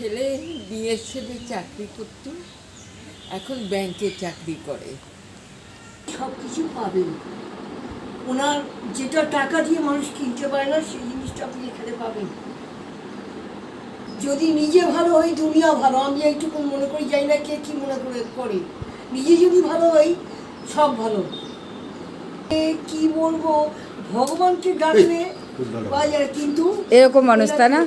ছেলে বিএসএফে চাকরি করত এখন ব্যাংকে চাকরি করে। সব কিছু পাবেন। ওনার যেটা টাকা দিয়ে মানুষ কিনতে পারে না সেই জিনিসটা আপনি এখানে পাবেন। যদি নিজে ভালো হয় দুনিয়া ভালো। আমি এইটুকু মনে করি যাই না কে কি মনে করে করে। নিজে যদি ভালো হয় সব ভালো। এ কি বলব ভগবানকে ডাকলে পাওয়া যায় কিন্তু এরকম মানুষ তাই না?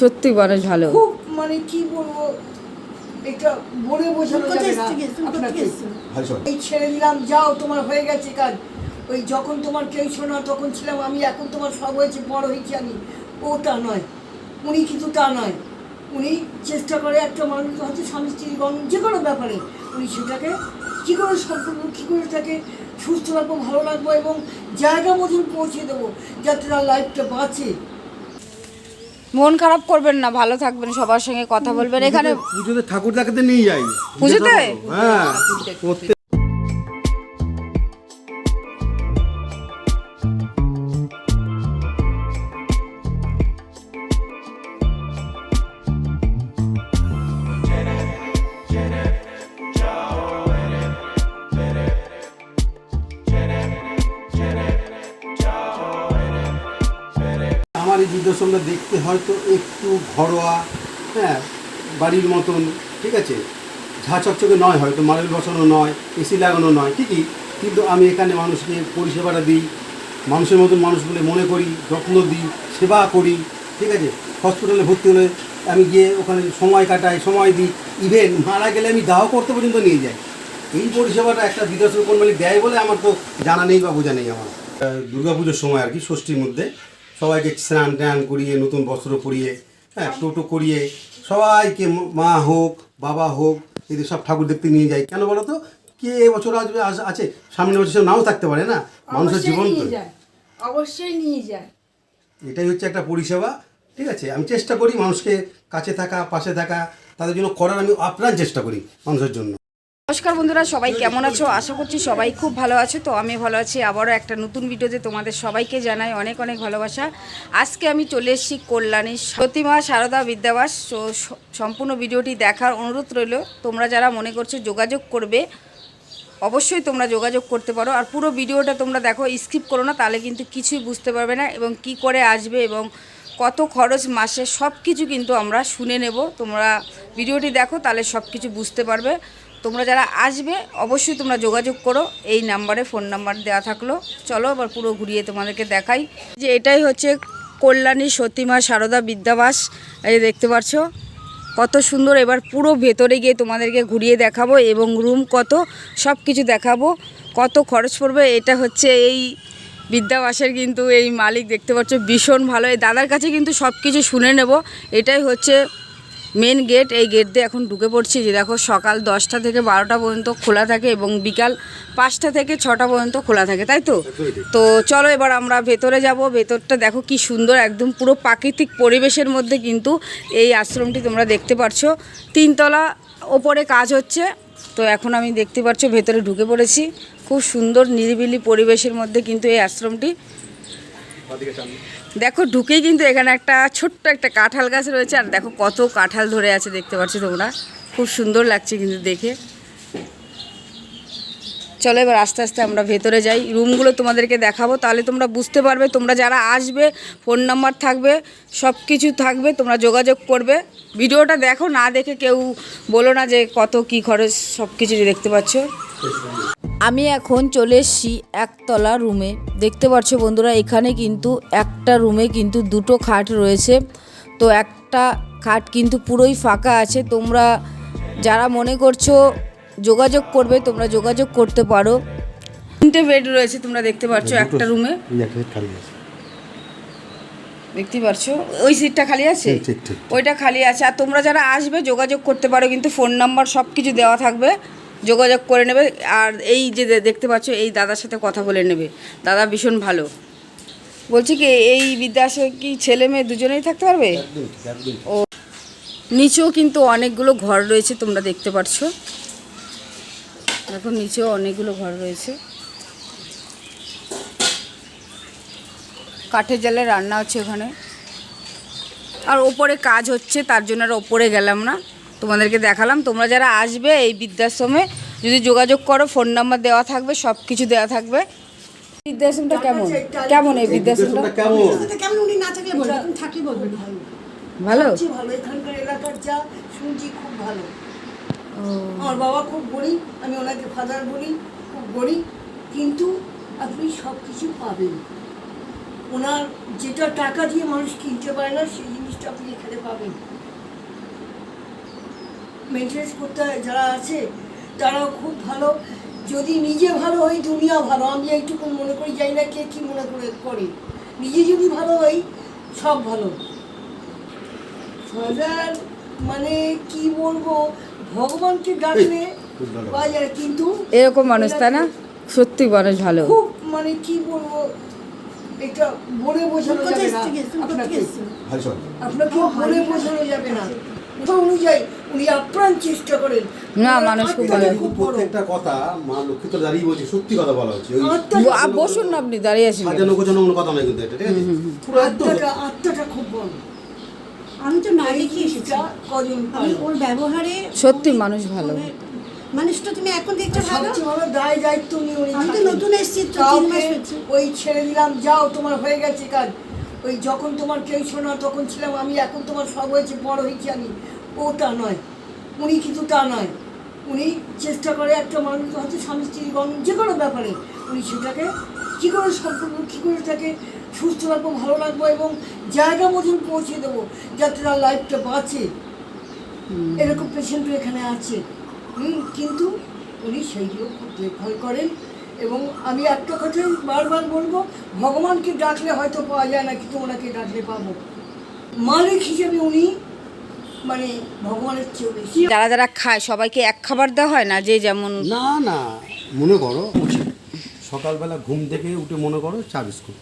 সত্যি মানুষ ভালো। খুব মানে কি বলব? এটা বলে বোঝানো যাবে না আপনাকে। এই ছেড়ে দিলাম যাও তোমার হয়ে গেছে কাজ। ওই যখন তোমার কেউ ছিল না তখন ছিলাম আমি এখন তোমার সব হয়েছে বড় হয়েছি আমি। ওটা নয়। উনি কিন্তু তা নয়। উনি চেষ্টা করে একটা মানুষ হয়তো স্বামী স্ত্রী গণ- যে কোনো ব্যাপারে উনি সেটাকে কী করে সম্পর্ক কী করে তাকে সুস্থ রাখব ভালো রাখব এবং জায়গা মতন পৌঁছে দেবো যাতে তার লাইফটা বাঁচে। মন খারাপ করবেন না ভালো থাকবেন সবার সঙ্গে কথা বলবেন। এখানে পুজোতে ঠাকুর দেখাতে নিয়ে যাই। পুজোতে? হ্যাঁ। হয়তো একটু ঘরোয়া হ্যাঁ বাড়ির মতন, ঠিক আছে? ঝা চকচকে নয় হয়তো, মার্বেল বসানো নয়, এসি লাগানো নয়, ঠিকই? কিন্তু আমি এখানে মানুষকে পরিষেবাটা দিই, মানুষের মতন মানুষ বলে মনে করি, যত্ন দিই, সেবা করি, ঠিক আছে? হসপিটালে ভর্তি হলে আমি গিয়ে ওখানে সময় কাটাই, সময় দিই, ইভেন মারা গেলে আমি দাহ করতে পর্যন্ত নিয়ে যাই। এই পরিষেবাটা একটা কোন মালিক দেয় বলে আমার তো জানা নেই বা বোঝা নেই আমার। দুর্গা পুজোর সময় আর কি, ষষ্ঠীর মধ্যে সবাইকে স্নান টান করিয়ে নতুন বস্ত্র পরিয়ে হ্যাঁ টোটো করিয়ে সবাইকে মা হোক বাবা হোক এদের সব ঠাকুর দেখতে নিয়ে যায়। কেন বলো তো কে এবছর আসবে আস- আছে? সামনের বছর নাও থাকতে পারে না? মানুষের জীবন তো অবশ্যই নিয়ে যায়। এটাই হচ্ছে একটা পরিষেবা। ঠিক আছে? আমি চেষ্টা করি মানুষকে কাছে থাকা পাশে থাকা তাদের জন্য করার আমি আপ্রাণ চেষ্টা করি মানুষের জন্য। নমস্কার বন্ধুরা সবাই কেমন আছো? আশা করছি সবাই খুব ভালো আছো। তো আমি ভালো আছি। আবারও একটা নতুন ভিডিওতে তোমাদের সবাইকে জানাই অনেক অনেক ভালোবাসা। আজকে আমি চলে এসেছি কল্যাণী প্রতিমা সারদা বিদ্যাবাস। তো সম্পূর্ণ ভিডিওটি দেখার অনুরোধ রইল। তোমরা যারা মনে করছ যোগাযোগ করবে অবশ্যই তোমরা যোগাযোগ করতে পারো। আর পুরো ভিডিওটা তোমরা দেখো স্কিপ করো না তাহলে কিন্তু কিছুই বুঝতে পারবে না এবং কি করে আসবে এবং কত খরচ মাসে সব কিছু কিন্তু আমরা শুনে নেব। তোমরা ভিডিওটি দেখো তাহলে সব কিছু বুঝতে পারবে। তোমরা যারা আসবে, অবশ্যই তোমরা যোগাযোগ করো। এই নাম্বারে ফোন নাম্বার দেওয়া থাকল। চলো আবার পুরো ঘুরিয়ে তোমাদেরকে দেখাই। যে এটাই হচ্ছে কল্যাণী সতীমা সারদা বিদ্যাবাস। এই দেখতে পাচ্ছ, কত সুন্দর। এবার পুরো ভেতরে গিয়ে তোমাদেরকে ঘুরিয়ে দেখাবো এবং রুম কত সব কিছু দেখাবো। কত খরচ পড়বে, এটা হচ্ছে এই বিদ্যাবাসের কিন্তু এই মালিক। দেখতে পাচ্ছ, ভীষণ ভালো। এই দাদার কাছে কিন্তু সব কিছু শুনে নেব। এটাই হচ্ছে মেন গেট এই গেট দিয়ে এখন ঢুকে পড়ছি যে দেখো সকাল দশটা থেকে বারোটা পর্যন্ত খোলা থাকে এবং বিকাল পাঁচটা থেকে ছটা পর্যন্ত খোলা থাকে, তাই তো? তো চলো এবার আমরা ভেতরে যাব। ভেতরটা দেখো কি সুন্দর, একদম পুরো প্রাকৃতিক পরিবেশের মধ্যে কিন্তু এই আশ্রমটি তোমরা দেখতে পারছ তিনতলা ওপরে কাজ হচ্ছে, তো এখন আমি দেখতে পাচ্ছ ভেতরে ঢুকে পড়েছি। খুব সুন্দর নিরিবিলি পরিবেশের মধ্যে কিন্তু এই আশ্রমটি। দেখো ঢুকেই কিন্তু এখানে একটা ছোট্ট একটা কাঁঠাল গাছ রয়েছে, আর দেখো কত কাঁঠাল ধরে আছে, দেখতে পাচ্ছ তোমরা। খুব সুন্দর লাগছে কিন্তু দেখে। চলো এবার আস্তে আস্তে আমরা ভেতরে যাই। রুমগুলো তোমাদেরকে দেখাবো, তাহলে তোমরা বুঝতে পারবে। তোমরা যারা আসবে, ফোন নাম্বার থাকবে সব কিছু থাকবে, তোমরা যোগাযোগ করবে। ভিডিওটা দেখো, না দেখে কেউ বলো না যে কত কি খরচ সব কিছু দেখতে পাচ্ছ। আমি এখন চলে এসেছি একতলা রুমে। দেখতে পাচ্ছ বন্ধুরা এখানে কিন্তু একটা রুমে কিন্তু দুটো খাট রয়েছে। তো একটা খাট কিন্তু পুরোই ফাঁকা আছে। তোমরা যারা মনে করছ যোগাযোগ করবে তোমরা যোগাযোগ করতে পারো। তিনটে বেড রয়েছে তোমরা দেখতে পাচ্ছ একটা রুমে। দেখতে পাচ্ছ? ওই সিটটা খালি আছে? ওইটা খালি আছে। আর তোমরা যারা আসবে যোগাযোগ করতে পারো কিন্তু ফোন নাম্বার সব কিছু দেওয়া থাকবে। যোগাযোগ করে নেবে। আর এই যে দেখতে পাচ্ছ এই দাদার সাথে কথা বলে নেবে। দাদা ভীষণ ভালো। বলছি কি এই বিদ্যাশ্রমে কি ছেলে মেয়ে দুজনেই থাকতে পারবে? ও নিচেও কিন্তু অনেকগুলো ঘর রয়েছে তোমরা দেখতে পাচ্ছ। দেখো নিচেও অনেকগুলো ঘর রয়েছে। কাঠের জালে রান্না হচ্ছে ওখানে। আর ওপরে কাজ হচ্ছে তার জন্য আর ওপরে গেলাম না। তোমাদেরকে দেখালাম। তোমরা যারা আসবে এই বৃদ্ধাশ্রমে যদি যোগাযোগ করো ফোন নাম্বার দেওয়া থাকবে সব কিছু দেওয়া থাকবে। বৃদ্ধাশ্রমটা কেমন? কেমন এই বৃদ্ধাশ্রমটা? কেমন? এটা উনি না থাকলে থাকলে বলবেন ভালো। ভালো? ভালো এখানকার এলাকার যা শুনছি খুব ভালো। আমার বাবা খুব গরিব আমি ওনাকে ফাদার বলি খুব গরিব কিন্তু আপনি সব কিছু পাবেন। ওনার যেটা টাকা দিয়ে মানুষ কিনতে পারে না সেই জিনিসটা আপনি এখানে পাবেন। মেনটেন্স করতে যারা আছে তারাও খুব ভালো। যদি নিজে ভালো হয় দুনিয়া ভালো। আমি এইটুকু মনে করি যাই না কে কী মনে করে করে। নিজে যদি ভালো হই সব ভালো। ফাদার মানে কি বলব ভগবানকে ডাকলে পাওয়া যায় কিন্তু এরকম মানুষ তাই না? সত্যি মানুষ ভালো। খুব মানে কি বলব এটা বলে বোঝানো যাবে না। আপনাকে আপনাকে বলে বোঝানো যাবে না। অনুযায়ী উনি আপ্রাণ চেষ্টা করেন। না, মানুষ খুব ভালো। প্রত্যেকটা কথা মা লক্ষ্মী তো দাঁড়িয়ে বলছে সত্যি কথা বলা হচ্ছে। ওই আত্মাটা আ, বসুন না আপনি দাঁড়িয়ে আছেন। সাজানো গোছানো কোনো কথা নয় কিন্তু এটা ঠিক আছে? পুরো আত্মাটা আত্মাটা খুব বড়। আমি তো না কজন ওর ব্যবহারে সত্যি মানুষ ভালো। মানুষটা তুমি এখন দেখছ ভালো? দায় দায়িত্ব নিয়ে উনি আমি তো নতুন এসেছি ওই ছেড়ে দিলাম যাও তোমার হয়ে গেছে কাজ। ওই যখন তোমার কেউ শোনা তখন ছিলাম আমি এখন তোমার সব হয়েছে বড় হয়েছি আমি। ও তা নয়। উনি কিন্তু তা নয়। উনি চেষ্টা করে একটা মানুষ হয়তো স্বামী স্ত্রী যে কোনো ব্যাপারে উনি সেটাকে কী করে সম্পর্ক কী করে তাকে সুস্থ রাখব ভালো রাখব এবং জায়গা মতন পৌঁছে দেবো যাতে তার লাইফটা বাঁচে। এরকম পেশেন্টও এখানে আছে। কিন্তু উনি সেইগুলো খুব দেখভাল করেন। এবং আমি একটা কথাই বারবার বলব ভগবানকে ডাকলে হয়তো পাওয়া যায় না কিন্তু ওনাকে ডাকলে পাবো। মালিক হিসেবে উনি মানে ভগবানের চেয়েও বেশি। যারা যারা খায় সবাইকে এক খাবার দেওয়া হয় না? যে যেমন না না মনে করো উচিত সকালবেলা ঘুম থেকে উঠে মনে করো চা বিস্কুট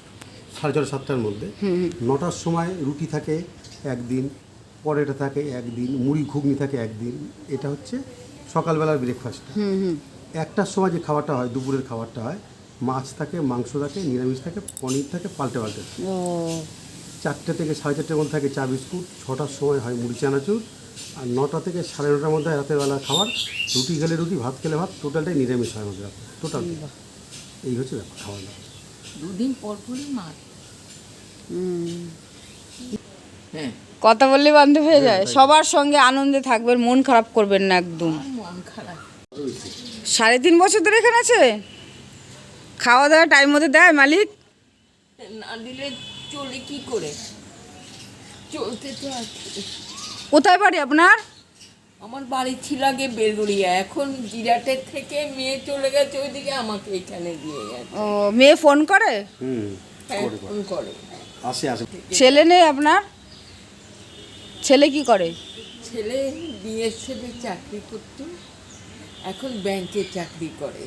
সাড়ে ছটা সাতটার মধ্যে। নটার সময় রুটি থাকে একদিন পরেটা থাকে একদিন মুড়ি ঘুগনি থাকে একদিন। এটা হচ্ছে সকালবেলার ব্রেকফাস্ট একটার সময় যে খাবারটা হয় দুপুরের খাবারটা হয় মাছ থাকে মাংস থাকে নিরামিষ থাকে পনির থাকে পাল্টে পাল্টে ও। চারটে থেকে সাড়ে চারটের মধ্যে থাকে চা বিস্কুট ছটার সময় হয় মুড়ি চানাচুর আর নটা থেকে সাড়ে নটার মধ্যে হয় রাতের বেলা খাবার। রুটি খেলে রুটি ভাত খেলে ভাত টোটালটাই নিরামিষ হয় আমাদের টোটাল। এই হচ্ছে ব্যাপার খাওয়া দাওয়া। দুদিন পর পরই মার হ্যাঁ। কথা বললে বান্ধব হয়ে যায়। সবার সঙ্গে আনন্দে থাকবেন মন খারাপ করবেন না একদম। মন খারাপ। সাড়ে তিন বছর ধরে এখানে আছে? খাওয়া দাওয়া টাইম মতো দেয় মালিক? না দিলে চলে কি করে? চলতে তো কোথায় বাড়ি আপনার? আমার বাড়ি ছিল আগে বেলগুড়িয়া এখন জিরাটের থেকে মেয়ে চলে গেছে ওইদিকে আমাকে এখানে দিয়ে গেছে। ও মেয়ে ফোন করে? হুম হ্যাঁ। ফোন করে। আসে আসে। ছেলে নেই আপনার? ছেলে কি করে? ছেলে বিএসএফে চাকরি করতো। এখন ব্যাংকে চাকরি করে।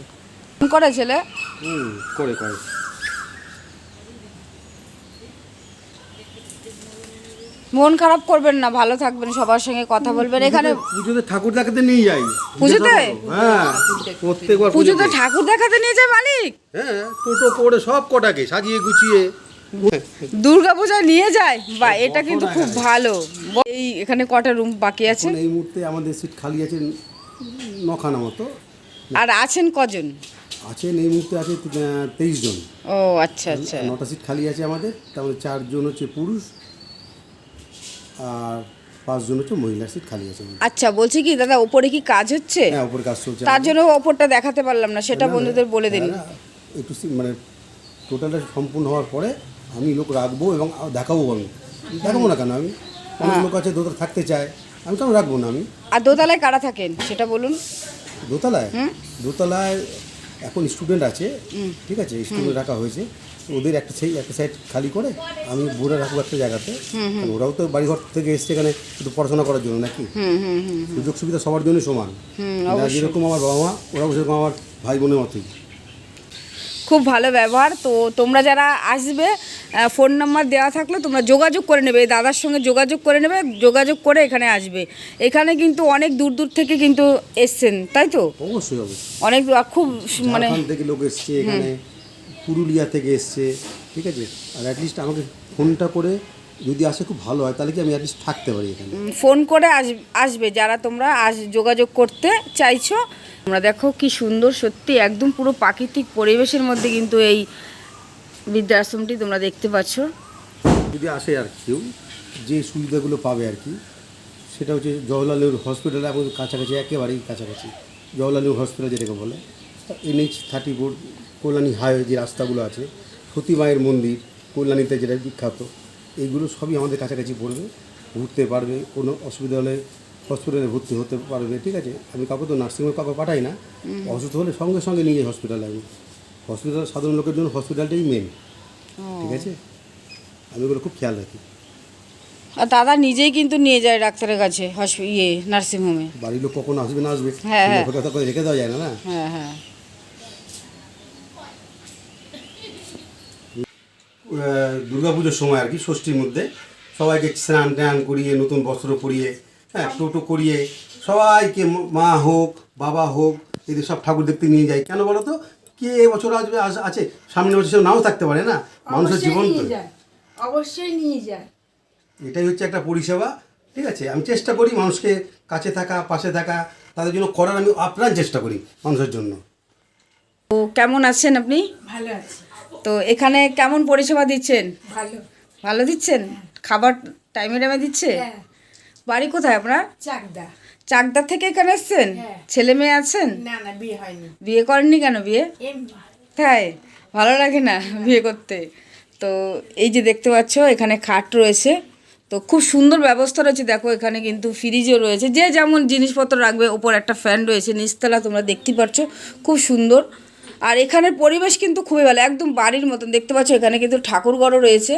করে ছেলে? হুম করে করে। মন খারাপ করবেন না ভালো থাকবেন সবার সঙ্গে কথা বলবেন। এখানে পুজোতে ঠাকুর দেখাতে নিয়ে যাই। পুজোতে? হ্যাঁ প্রত্যেকবার পুজোতে। ঠাকুর দেখাতে নিয়ে যায় মালিক? হ্যাঁ টোটো করে সব কটাকে সাজিয়ে গুছিয়ে। দুর্গা পূজায় নিয়ে যায়? বা এটা কিন্তু খুব ভালো। এই এখানে কটা রুম বাকি আছে? এই মুহূর্তে আমাদের সিট খালি আছে নখানা মতো। আর আছেন কজন? আছেন এই মুহূর্তে আছে তেইশ জন। ও আচ্ছা আচ্ছা। নটা সিট খালি আছে আমাদের তার চারজন হচ্ছে পুরুষ আর পাঁচজন হচ্ছে মহিলার সিট খালি আছে আচ্ছা বলছি কি দাদা ওপরে কি কাজ হচ্ছে? হ্যাঁ উপরে কাজ চলছে। তার জন্য ওপরটা দেখাতে পারলাম না সেটা বন্ধুদের বলে দিন। একটু মানে টোটালটা সম্পূর্ণ হওয়ার পরে আমি লোক রাখব এবং দেখাবো আমি দেখাবো না কেন আমি? অনেক হ্যাঁ। লোক আছে দোতলা থাকতে চায়। আমি কেন রাখব না আমি। আর দোতলায় কারা থাকেন? সেটা বলুন। দোতলায়? দোতলায় এখন স্টুডেন্ট আছে ঠিক আছে স্টুডেন্ট রাখা হয়েছে। ওদের একটা সেই একটা সাইড খালি করে আমি বোর্ডে রাখব একটা জায়গাতে। ওরাও তো বাড়িঘর থেকে এসছে এখানে একটু পড়াশোনা করার জন্য নাকি? হুম হুম হুম সুযোগ সুবিধা সবার জন্য সমান। যারা যেরকম আমার বাবা মা ওরাও সেরকম আমার ভাই বোনের মতোই। খুব ভালো ব্যবহার। তো তোমরা যারা আসবে ফোন নাম্বার দেওয়া থাকলে তোমরা যোগাযোগ করে নেবে এই দাদার সঙ্গে যোগাযোগ করে নেবে যোগাযোগ করে এখানে আসবে। এখানে কিন্তু অনেক দূর দূর থেকে কিন্তু এসছেন তাই তো? অবশ্যই অনেক খুব মানে থেকে লোক এসছে এখানে পুরুলিয়া থেকে এসছে ঠিক আছে? আর অ্যাটলিস্ট আমাকে ফোনটা করে যদি আসে খুব ভালো হয় তাহলে কি আমি অ্যাটলিস্ট থাকতে পারি এখানে? ফোন করে আস আসবে যারা তোমরা আস যোগাযোগ করতে চাইছো। তোমরা দেখো কি সুন্দর সত্যি একদম পুরো প্রাকৃতিক পরিবেশের মধ্যে কিন্তু এই বৃদ্ধাশ্রমটি তোমরা দেখতে পাচ্ছ। যদি আসে আর কেউ যে সুবিধাগুলো পাবে আর কি সেটা হচ্ছে জওহরলাল নেহরু হসপিটাল আমাদের কাছাকাছি একেবারেই কাছাকাছি। জওহরলাল নেহরু হসপিটাল যেটাকে বলে NH thirty four Kalyani highway যে রাস্তাগুলো আছে সতী মায়ের মন্দির কল্যাণীতে যেটা বিখ্যাত এইগুলো সবই আমাদের কাছাকাছি পড়বে ঘুরতে পারবে কোনো অসুবিধা হলে হসপিটালে ভর্তি হতে পারবে ঠিক আছে? আমি কাউকে তো নার্সিংহোমে কাউকে পাঠাই না অসুস্থ হলে সঙ্গে সঙ্গে নিয়ে যাই হসপিটালে আমি হসপিটাল সাধারণ লোকের জন্য হসপিটালটাই মেন ঠিক আছে? আমি ওগুলো খুব খেয়াল রাখি। আর দাদা নিজেই কিন্তু নিয়ে যায় ডাক্তারের কাছে হসপি ইয়ে নার্সিংহোমে। বাড়ির লোক কখন আসবে না আসবে হ্যাঁ, হ্যাঁ। কথা করে রেখে দেওয়া যায় না না? হ্যাঁ হ্যাঁ। দুর্গা পুজোর সময় আর কি ষষ্ঠীর মধ্যে সবাইকে স্নান টান করিয়ে নতুন বস্ত্র পরিয়ে হ্যাঁ টোটো করিয়ে সবাইকে মা হোক বাবা হোক এদের সব ঠাকুর দেখতে নিয়ে যায়। কেন বলো তো? কে এবছর আসবে আস- আছে? সামনে বছর নাও থাকতে পারে না? মানুষের জীবন তো। অবশ্যই নিয়ে যায়। এটাই হচ্ছে একটা পরিষেবা ঠিক আছে? আমি চেষ্টা করি মানুষকে কাছে থাকা পাশে থাকা তাদের জন্য করার আমি আপ্রাণ চেষ্টা করি মানুষের জন্য। তো কেমন আছেন আপনি? ভালো আছে। তো এখানে কেমন পরিষেবা দিচ্ছেন? ভালো। ভালো দিচ্ছেন? খাবার টাইমে টাইমে দিচ্ছে? হ্যাঁ। বাড়ি কোথায় আপনার? চাকদা। চাকদার থেকে এখানে এসছেন? হ্যাঁ। ছেলে মেয়ে আছেন? না না বিয়ে হয়নি। বিয়ে করেননি কেন বিয়ে? তাই? ভালো লাগে না বিয়ে করতে। তো এই যে দেখতে পাচ্ছ এখানে খাট রয়েছে। তো খুব সুন্দর ব্যবস্থা রয়েছে। দেখো এখানে কিন্তু ফ্রিজও রয়েছে। যে যেমন জিনিসপত্র রাখবে ওপর একটা ফ্যান রয়েছে নিচতলা তোমরা দেখতে পাচ্ছ খুব সুন্দর। আর এখানের পরিবেশ কিন্তু খুবই ভালো একদম বাড়ির মতন। দেখতে পাচ্ছ এখানে কিন্তু ঠাকুরঘরও রয়েছে।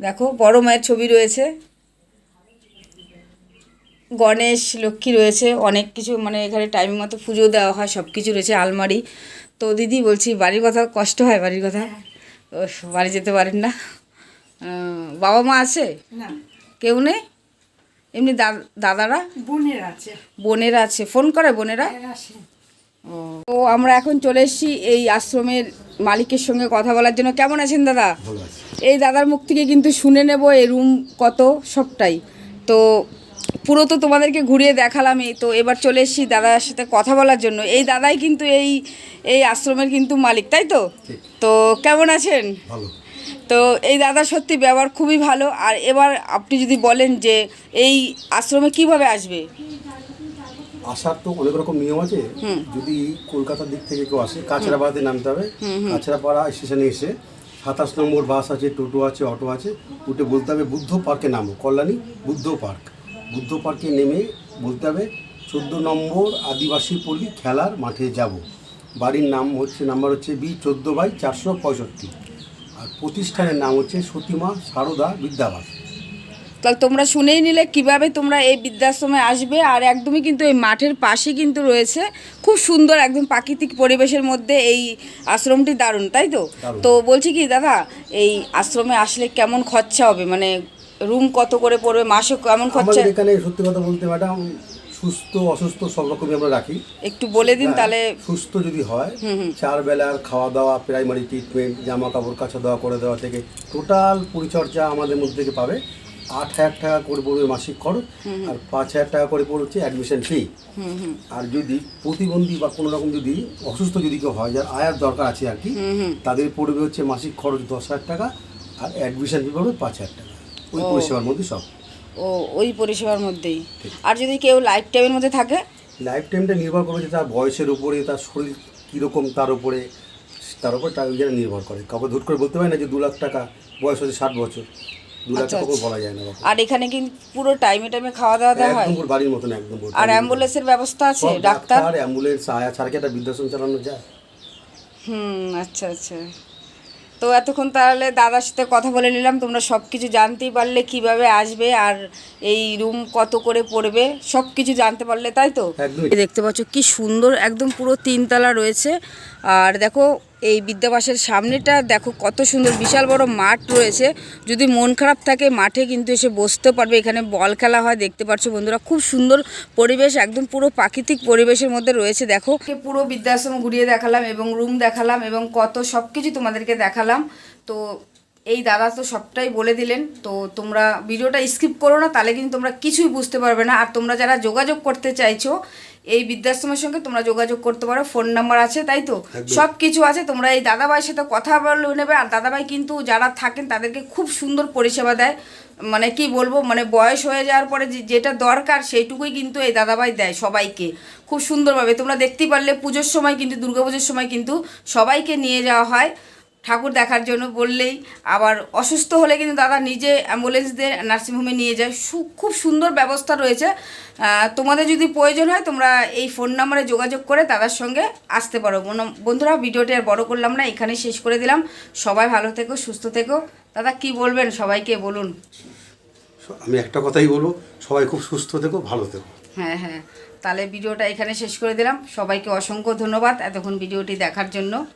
দেখো বড় মায়ের ছবি রয়েছে। গণেশ লক্ষ্মী রয়েছে অনেক কিছু মানে এখানে টাইম মতো পুজো দেওয়া হয় সব কিছু রয়েছে আলমারি। তো দিদি বলছি বাড়ির কথা কষ্ট হয় বাড়ির কথা? ও বাড়ি যেতে পারেন না। বাবা মা আছে? না। কেউ নেই? এমনি দা- দাদারা? বোনের আছে। বোনেরা আছে। ফোন করে বোনেরা? ও তো আমরা এখন চলে এসেছি এই আশ্রমের মালিকের সঙ্গে কথা বলার জন্য। কেমন আছেন দাদা? এই দাদার মুখ থেকে কিন্তু শুনে নেব এই রুম কত সবটাই। তো পুরো তো তোমাদেরকে ঘুরিয়ে দেখালামই তো এবার চলে এসেছি দাদার সাথে কথা বলার জন্য। এই দাদাই কিন্তু এই এই আশ্রমের কিন্তু মালিক তাই তো? তো কেমন আছেন? ভালো। তো এই দাদা সত্যি ব্যবহার খুবই ভালো আর এবার আপনি যদি বলেন যে এই আশ্রমে কীভাবে আসবে? আসার তো অনেক রকম নিয়ম আছে। যদি কলকাতার দিক থেকে কেউ আসে কাছড়াপাড়াতে নামতে হবে। কাছড়াপাড়া স্টেশনে এসে সাতাশ নম্বর বাস আছে টোটো আছে অটো আছে উঠে বলতে হবে বুদ্ধ পার্কে নামো কল্যাণী বুদ্ধ পার্ক। বুদ্ধ পার্কে নেমে বলতে হবে চোদ্দ নম্বর আদিবাসী পল্লী খেলার মাঠে যাব। বাড়ির নাম হচ্ছে নাম্বার হচ্ছে বি চোদ্দ বাই চারশো পঁয়ষট্টি। আর প্রতিষ্ঠানের নাম হচ্ছে সতীমা সারদা বিদ্যাবাস। তাহলে তোমরা শুনেই নিলে কীভাবে তোমরা এই বৃদ্ধাশ্রমে আসবে আর একদমই কিন্তু এই মাঠের পাশে কিন্তু রয়েছে খুব সুন্দর একদম প্রাকৃতিক পরিবেশের মধ্যে এই আশ্রমটি দারুণ তাই তো? তো বলছি কি দাদা এই আশ্রমে আসলে কেমন খরচা হবে? মানে রুম কত করে পড়বে মাসে কেমন খরচা? আমাদের এখানে সত্যি কথা বলতে ম্যাডাম সুস্থ অসুস্থ সব রকমই আমরা রাখি। একটু বলে দিন হ্যাঁ, তাহলে। সুস্থ যদি হয় চার বেলার খাওয়া দাওয়া প্রাইমারি ট্রিটমেন্ট জামা কাপড় কাচা দেওয়া করে দেওয়া থেকে টোটাল পরিচর্যা আমাদের মধ্যে থেকে পাবে। আট হাজার টাকা করে পড়বে মাসিক খরচ আর পাঁচ হাজার টাকা করে পড়ছে অ্যাডমিশন ফি আর যদি প্রতিবন্ধী বা কোনো রকম যদি অসুস্থ যদি কেউ হয় যার আয়ার দরকার আছে আর কি তাদের পড়বে হচ্ছে মাসিক খরচ দশ হাজার টাকা আর অ্যাডমিশন ফি পড়বে পাঁচ হাজার টাকা। ওই পরিষেবার মধ্যে সব। ও ওই পরিষেবার মধ্যেই। আর যদি কেউ লাইফ টাইমের মধ্যে থাকে? লাইফ টাইমটা নির্ভর করবে যে তার বয়সের উপরে তার শরীর কীরকম তার উপরে তার উপর টাকা যেন নির্ভর করে। কাউকে ধুট করে বলতে পারে না যে দু লাখ টাকা বয়স হচ্ছে ষাট বছর। দু লাখ আচ্ছা, টাকা আচ্ছা। বলা যায় না আর এখানে কিন্তু পুরো টাইমে টাইমে খাওয়া দাওয়া দেওয়া হয়? একদম বাড়ির মতন একদম আর অ্যাম্বুলেন্সের ব্যবস্থা আছে? ডাক্তার? ডাক্তার অ্যাম্বুলেন্স আয়া ছাড়া কি একটা বৃদ্ধাশ্রম চালানো যায়? হুম আচ্ছা আচ্ছা। তো এতক্ষণ তাহলে দাদার সাথে কথা বলে নিলাম। তোমরা সব কিছু জানতেই পারলে কীভাবে আসবে আর এই রুম কত করে পড়বে সব কিছু জানতে পারলে তাই তো। দেখতে পাচ্ছ কি সুন্দর একদম পুরো তিনতলা রয়েছে। আর দেখো এই বিদ্যাবাসের সামনেটা, দেখো কত সুন্দর বিশাল বড় মাঠ রয়েছে। যদি মন খারাপ থাকে, মাঠে কিন্তু এসে বসতে পারবে। এখানে বল খেলা হয়, দেখতে পাচ্ছ বন্ধুরা। খুব সুন্দর পরিবেশ, একদম পুরো প্রাকৃতিক পরিবেশের মধ্যে রয়েছে, দেখো। পুরো বৃদ্ধাশ্রম ঘুরিয়ে দেখালাম এবং রুম দেখালাম এবং কত সব কিছু তোমাদেরকে দেখালাম। তো এই দাদা তো সবটাই বলে দিলেন। তো তোমরা ভিডিওটা স্কিপ করো না, তাহলে কিন্তু তোমরা কিছুই বুঝতে পারবে না। আর তোমরা যারা যোগাযোগ করতে চাইছো এই বৃদ্ধাশ্রমের সঙ্গে তোমরা যোগাযোগ করতে পারো ফোন নাম্বার আছে তাই তো? সব কিছু আছে তোমরা এই দাদাভাইয়ের সাথে কথা বলে নেবে আর দাদাভাই কিন্তু যারা থাকেন তাদেরকে খুব সুন্দর পরিষেবা দেয়। মানে কি বলব মানে বয়স হয়ে যাওয়ার পরে যেটা দরকার সেইটুকুই কিন্তু এই দাদাভাই দেয় সবাইকে। খুব সুন্দরভাবে তোমরা দেখতেই পারলে পুজোর সময় কিন্তু দুর্গাপুজোর সময় কিন্তু সবাইকে নিয়ে যাওয়া হয়। ঠাকুর দেখার জন্য বললেই আবার অসুস্থ হলে কিন্তু দাদা নিজে অ্যাম্বুলেন্স দিয়ে নার্সিংহোমে নিয়ে যায়। সু- খুব সুন্দর ব্যবস্থা রয়েছে। তোমাদের যদি প্রয়োজন হয় তোমরা এই ফোন নাম্বারে যোগাযোগ করে দাদার সঙ্গে আসতে পারো। বন- বন্ধুরা ভিডিওটি আর বড় করলাম না এখানে শেষ করে দিলাম। সবাই ভালো থেকো সুস্থ থেকো। দাদা কি বলবেন সবাইকে বলুন? আমি একটা কথাই বলব সবাই খুব সুস্থ থেকো ভালো থেকো। হ্যাঁ হ্যাঁ। তাহলে ভিডিওটা এখানে শেষ করে দিলাম। সবাইকে অসংখ্য ধন্যবাদ এতক্ষণ ভিডিওটি দেখার জন্য।